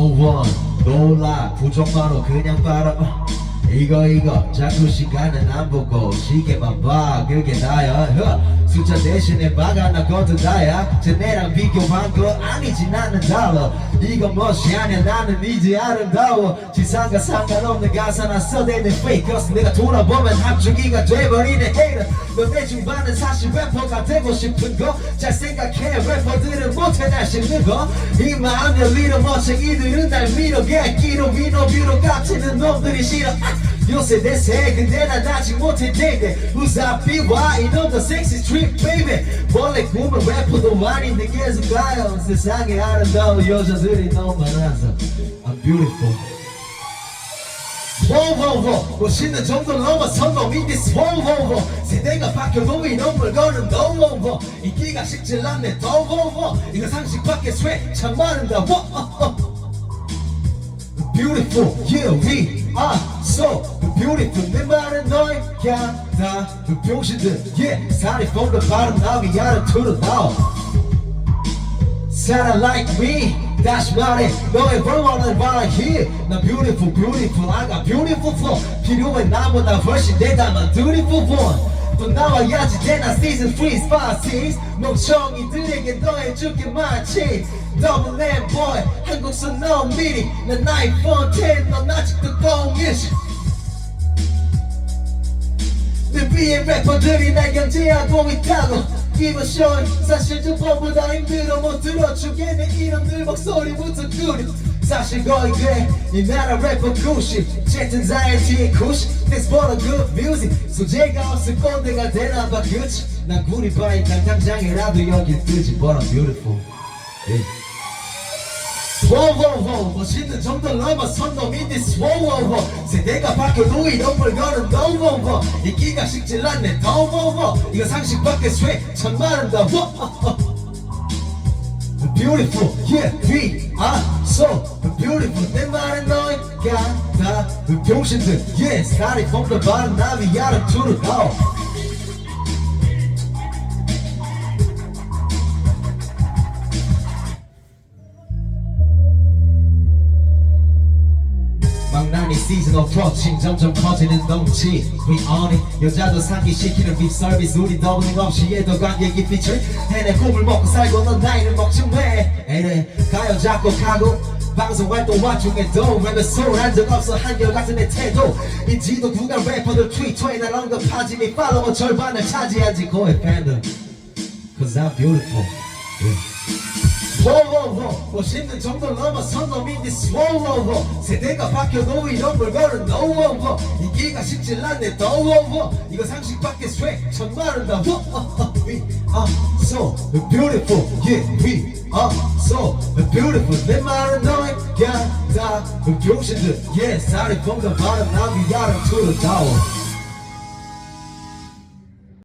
One 놀라 부족만로 그냥 바라봐 이거 이거 자꾸 시간은 안 보고 시계만 봐. 그게 나야. 허. 숫자 대신에 막아나 거둔다야 쟤네랑 비교한 거 아니지 나는 달라 이거 멋이 아니야 나는 이제 아름다워. 지상과 상관없는 가사나 써대는 cause 내가 돌아보면 합주기가 돼버리네 hater 너내 중반은 사실 래퍼가 되고 싶은 거. 잘 생각해 래퍼들은 못해 날 씹는 거이 마음 열리는 멋쟁이들은 날 밀어 객기로 위로 위로 깝치는 놈들이 싫어. 아! 요새 근데 난 아직 못해 baby up BY 이놈도 sexy street baby 원래 꿈은 래퍼도 아닌데 계속 가요 세상에 아름다운 여자들이 너무 많아서 I'm beautiful. 워워워 멋있는 정도 넘어선 놈이 this. 워워워 세대가 바뀌어도 이런 걸 거는 너워워 인기가 식질 않네 더워워 이거 상식 밖에 쇠참 많은다 워 Beautiful, yeah, we are. So beautiful. 내 말은 너에게 다 병신들, yeah. 살이 from the bottom, 나 위아래 뚫어나와. 사람 like me, 다시 말해, 너의 봐라 here. 나 beautiful, beautiful, I got beautiful flow. 필요해 나보다 훨씬 대담한 beautiful one. 또 나와야지 되나 season 3, 5, 6 멍청이들에게 너해줄게 마치 Double M boy 한국선 no 미리 난 아이폰 10넌 아직도 01 내 위에 래퍼들이 날 견제하고 있다고 a show 사실 저번보다 힘들어 못 들어주게 내 이름들 목소리부터 구려 사실 거의 그래. 이 나라 래퍼 구시 짙은 자이언티의 구시 Thanks for the good music. 소재가 없을 꼰대가 되나봐 그치? 난 구리바위 당장장이라도 여기 뜨지. But I'm beautiful. yeah. 워워워 멋있는 정도 넘어선 놈인 this 워워워 세대가 바뀌어도 이런 걸 거는 너워워 인기가 식질 않네. 더워워 이거 상식 밖에 쇠참 많은다 워 Beautiful, yeah, we are so beautiful. 내 말은 너희가 다. 병신들. Yeah, 살이 from the bottom 나 위아래 뚫어 망나니 시즌 어프로칭 점점 커지는 덩치. We on it. 여자도 상기시키는 립 서비스 우리 더블링 없이 얘도 관객이 피처 해내 꿈을 먹고 살고 넌 나이를 먹지 왜? 에레 가요 작곡하고. 방송 활동 와중에도 랩에 소홀한 적 없어 한결같은 내 태도. 인지도 구간 래퍼들 트위터에 날 언급하지 네 팔로워 절반을 차지하지. 고의 팬들. Cause I'm beautiful. Yeah. 워워워 멋있는 정도 넘어선 놈인 this 워워워 세대가 바뀌어도 이런 걸 거는 너워워 인기가 식질 않네 더워워 이거 상식 밖에 쇠천 마른다 워 We are so beautiful yeah we are so beautiful. 내 말은 너에게 다 병신들 yeah 살이 from the bottom 나 위아래 뚫어다워